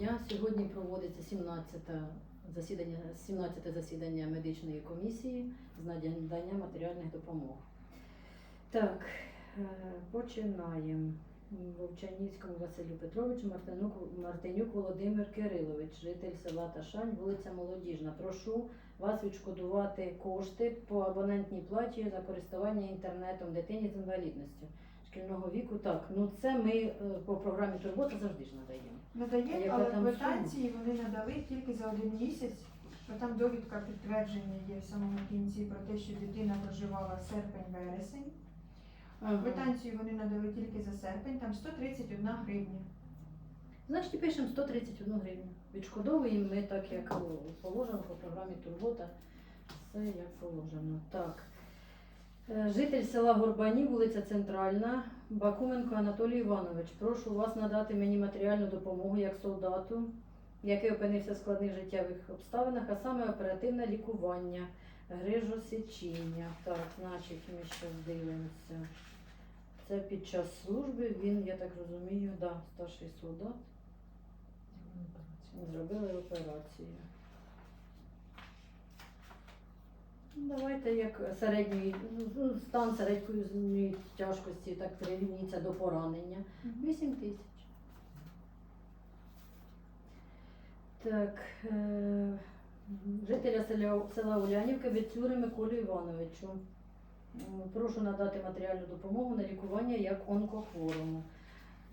дня. Сьогодні проводиться 17 засідання, 17 засідання медичної комісії з надання матеріальних допомог. Так, е, починаємо. Вовчанівському Василю Петровичу, Мартинюк, Мартинюк Володимир Кирилович, житель села Ташань, вулиця Молодіжна. Прошу вас відшкодувати кошти по абонентній платі за користування інтернетом дитині з інвалідністю шкільного віку. Так, ну це ми е, по програмі Турбота завжди ж надаємо. Надаємо, але квитанції вони надали тільки за один місяць. Бо там довідка підтвердження є в самому кінці про те, що дитина проживала серпень-вересень. Квитанцію вони надали тільки за серпень, там 131 гривня. Значить, пишемо 131 гривню. Відшкодовуємо ми так, як о, положено по програмі Турбота. Все як положено. Так. Е, Житель села Горбані, вулиця Центральна, Бакуменко Анатолій Іванович. Прошу вас надати мені матеріальну допомогу як солдату, який опинився в складних життєвих обставинах, а саме оперативне лікування, грижосечіння. Так, значить, ми ще дивимося. Це під час служби він, я так розумію, да, старший солдат. Зробили операцію. Ну, Давайте як середньої, ну, стан середньої тяжкості так прирівнюється до поранення. 8 тисяч. Так, е, жителя села, села Улянівка Віцюри Миколі Івановичу. Прошу надати матеріальну допомогу на лікування як онкохворому.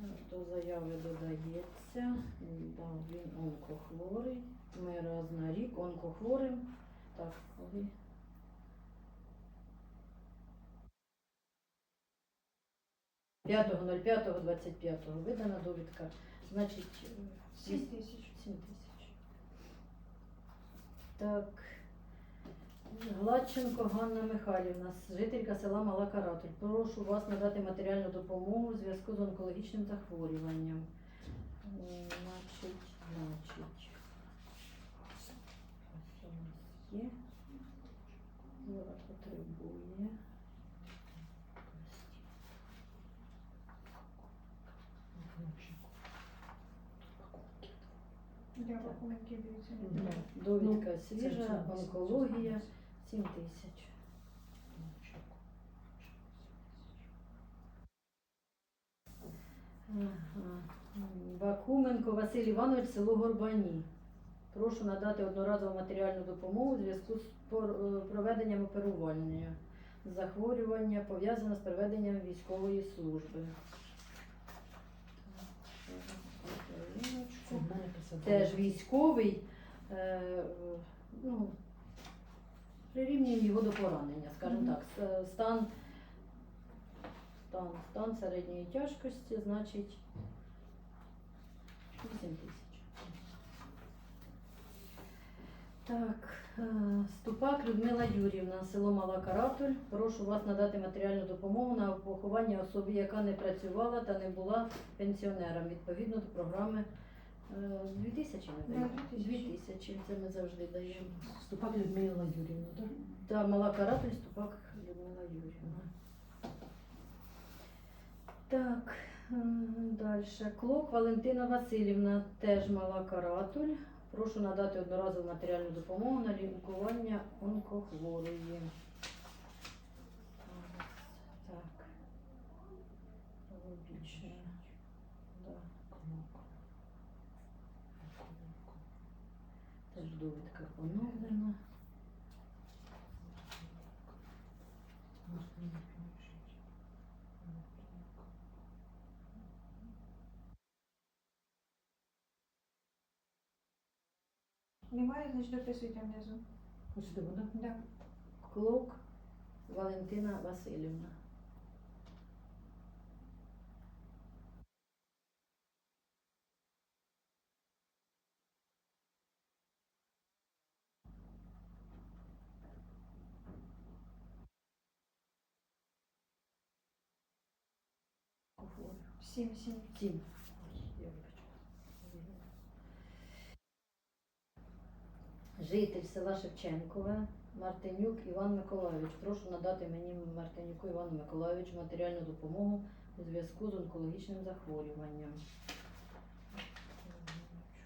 Е, До заяви додається. Да, він онкохворий. Ми раз на рік онкохворим. Так, коли? П'ятого, 05, 25 видана довідка. Значить, е, 7 тисяч. 7 тисяч. Так. Гладченко Ганна Михайлівна, жителька села Мала Каратель. Прошу вас надати матеріальну допомогу у зв'язку з онкологічним захворюванням. Значить, значить. Ось у нас є. Вона потребує. Дивіться. Да, Довідка Ну, свіжа, онкологія, 7 тисяч. Ага. Бакуменко Василь Іванович, село Горбані. Прошу надати одноразову матеріальну допомогу у зв'язку з е, проведенням оперування. Захворювання пов'язане з проведенням військової служби. Так, хвилиночку. Теж військовий, е, ну, прирівнюємо його до поранення, скажімо Мгм. так. Стан, стан, стан середньої тяжкості, значить 8 тисяч. Так, е, Ступак Людмила Юрівна, село Мала Каратуль. Прошу вас надати матеріальну допомогу на поховання особі, яка не працювала та не була пенсіонером відповідно до програми е, 2000 ми Да, даємо. 2000. 2000, це ми завжди даємо. Ступак Людмила Юрівна, так? Та Мала Каратуль, Ступак Людмила Юрівна. Так, далі. Клок Валентина Васильівна, теж Мала Каратуль. Прошу надати одноразову матеріальну допомогу на лікування онкохворої. Так. Логічно. Да. Теж довідка поновлена. Немає, значить дописуйте внизу. Ось де вона. Да. Клок Валентина Васильівна. Хворих. 7, 7. Сім. Ой, я вибачаюсь. Житель села Шевченкове, Мартинюк Іван Миколайович. Прошу надати мені Мартинюку Івану Миколайовичу матеріальну допомогу у зв'язку з онкологічним захворюванням.